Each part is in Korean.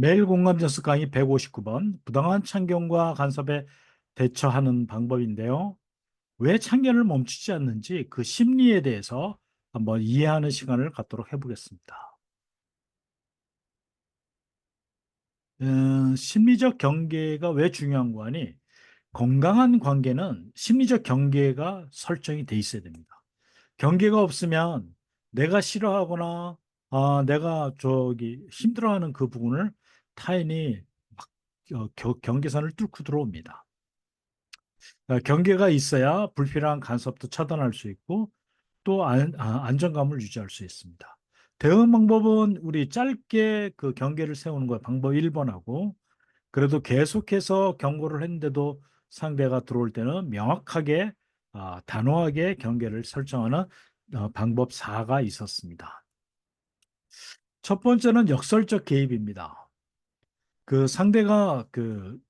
매일 공감 전수 강의 159번 부당한 참견과 간섭에 대처하는 방법인데요. 왜 참견을 멈추지 않는지 그 심리에 대해서 한번 이해하는 시간을 갖도록 해보겠습니다. 음, 심리적 경계가 왜 중요한 거 하니 건강한 관계는 심리적 경계가 설정이 돼 있어야 됩니다. 경계가 없으면 내가 싫어하거나 아, 내가 저기 힘들어하는 그 부분을 타인이 막 어, 겨- 경계선을 뚫고 들어옵니다. 어, 경계가 있어야 불필요한 간섭도 차단할 수 있고 또 안, 아, 안정감을 유지할 수 있습니다. 대응 방법은 우리 짧게 그 경계를 세우는 거예요. 방법 1번하고 그래도 계속해서 경고를 했는데도 상대가 들어올 때는 명확하게 아, 단호하게 경계를 설정하는 어, 방법 4가 있었습니다. 첫 번째는 역설적 개입입니다. 그 상대가 그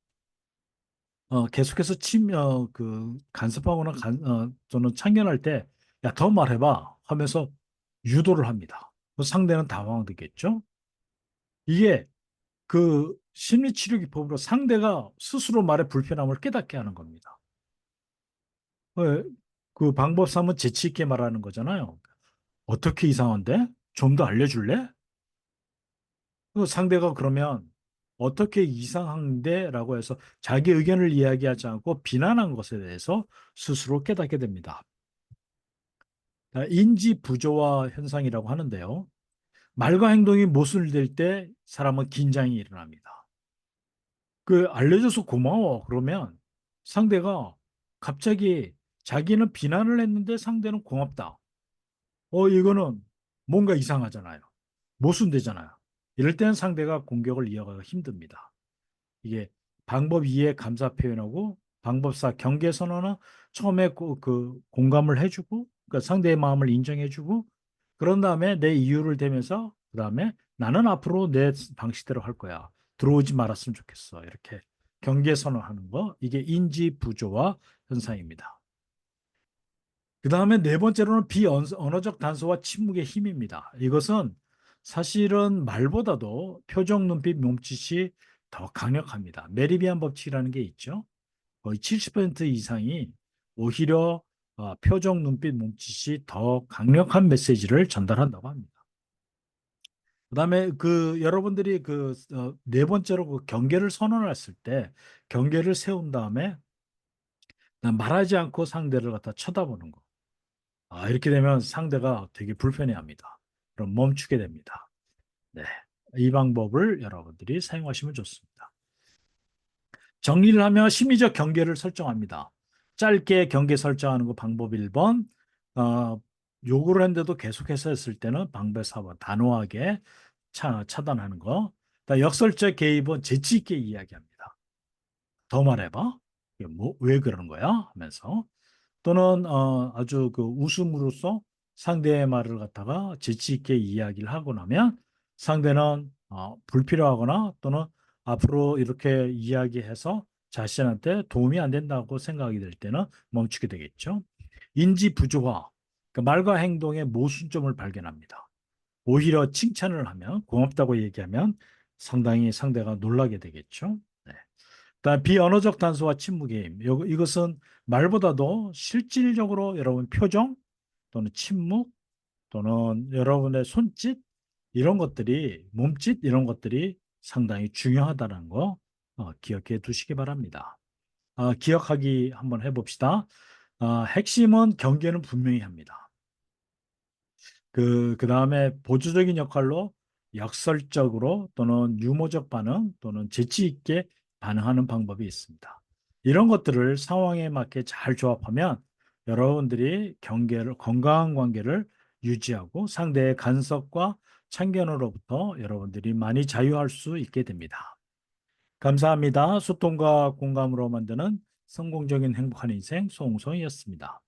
어, 계속해서 치며 그 간섭하거나 간, 어, 또는 참견할 때 야, 더 말해봐 하면서 유도를 합니다. 그 상대는 당황되겠죠. 이게 그 심리치료 기법으로 상대가 스스로 말의 불편함을 깨닫게 하는 겁니다. 어, 그 방법 3은 재치 있게 말하는 거잖아요. 어떻게 이상한데? 좀 더 알려줄래? 그 상대가 그러면 어떻게 이상한데? 라고 해서 자기 의견을 이야기하지 않고 비난한 것에 대해서 스스로 깨닫게 됩니다. 아, 인지 부조화 현상이라고 하는데요. 말과 행동이 모순될 때 사람은 긴장이 일어납니다. 그 알려줘서 고마워. 그러면 상대가 갑자기 자기는 비난을 했는데 상대는 고맙다. 어, 이거는 뭔가 이상하잖아요. 모순되잖아요. 이럴 때는 상대가 공격을 이어가기가 힘듭니다. 이게 방법 2의 감사 표현하고 방법 4 경계 선언은 처음에 그, 그 공감을 해주고 그러니까 상대의 마음을 인정해주고 그런 다음에 내 이유를 대면서 그 다음에 나는 앞으로 내 방식대로 할 거야. 들어오지 말았으면 좋겠어. 이렇게 경계 선언하는 거 이게 인지 부조화 현상입니다. 그 다음에 네 번째로는 비언어적 단서와 침묵의 힘입니다. 이것은 사실은 말보다도 표정, 눈빛, 몸짓이 더 강력합니다. 메리비안 법칙이라는 게 있죠. 거의 70% 이상이 오히려 어, 표정, 눈빛, 몸짓이 더 강력한 메시지를 전달한다고 합니다. 그다음에 그 여러분들이 그 네 번째로 그 경계를 선언했을 때 경계를 세운 다음에 말하지 않고 상대를 갖다 쳐다보는 거. 아, 이렇게 되면 상대가 되게 불편해합니다. 그럼 멈추게 됩니다. 네, 이 방법을 여러분들이 사용하시면 좋습니다. 정리를 하면 심리적 경계를 설정합니다. 짧게 경계 설정하는 거 방법 1번, 어, 요구를 했는데도 계속해서 했을 때는 방법 4번, 단호하게 차, 차단하는 거. 역설적 개입은 재치 있게 이야기합니다. 더 말해봐. 뭐, 왜 그러는 거야? 하면서. 또는 어, 아주 그 웃음으로써 상대의 말을 갖다가 재치 있게 이야기를 하고 나면 상대는 어, 불필요하거나 또는 앞으로 이렇게 이야기해서 자신한테 도움이 안 된다고 생각이 될 때는 멈추게 되겠죠. 인지 부조화, 그 말과 행동의 모순점을 발견합니다. 오히려 칭찬을 하면 고맙다고 얘기하면 상당히 상대가 놀라게 되겠죠. 네. 다음 비언어적 단서와 침묵의 힘. 이것은 말보다도 실질적으로 여러분 표정 또는 침묵 또는 여러분의 손짓 이런 것들이 몸짓 이런 것들이 상당히 중요하다는 거 어, 기억해 두시기 바랍니다. 어, 기억하기 한번 해봅시다. 어, 핵심은 경계는 분명히 합니다. 그, 그 다음에 보조적인 역할로 역설적으로 또는 유머적 반응 또는 재치 있게 반응하는 방법이 있습니다. 이런 것들을 상황에 맞게 잘 조합하면 여러분들이 경계를 건강한 관계를 유지하고 상대의 간섭과 참견으로부터 여러분들이 많이 자유할 수 있게 됩니다. 감사합니다. 소통과 공감으로 만드는 성공적인 행복한 인생 송송이었습니다.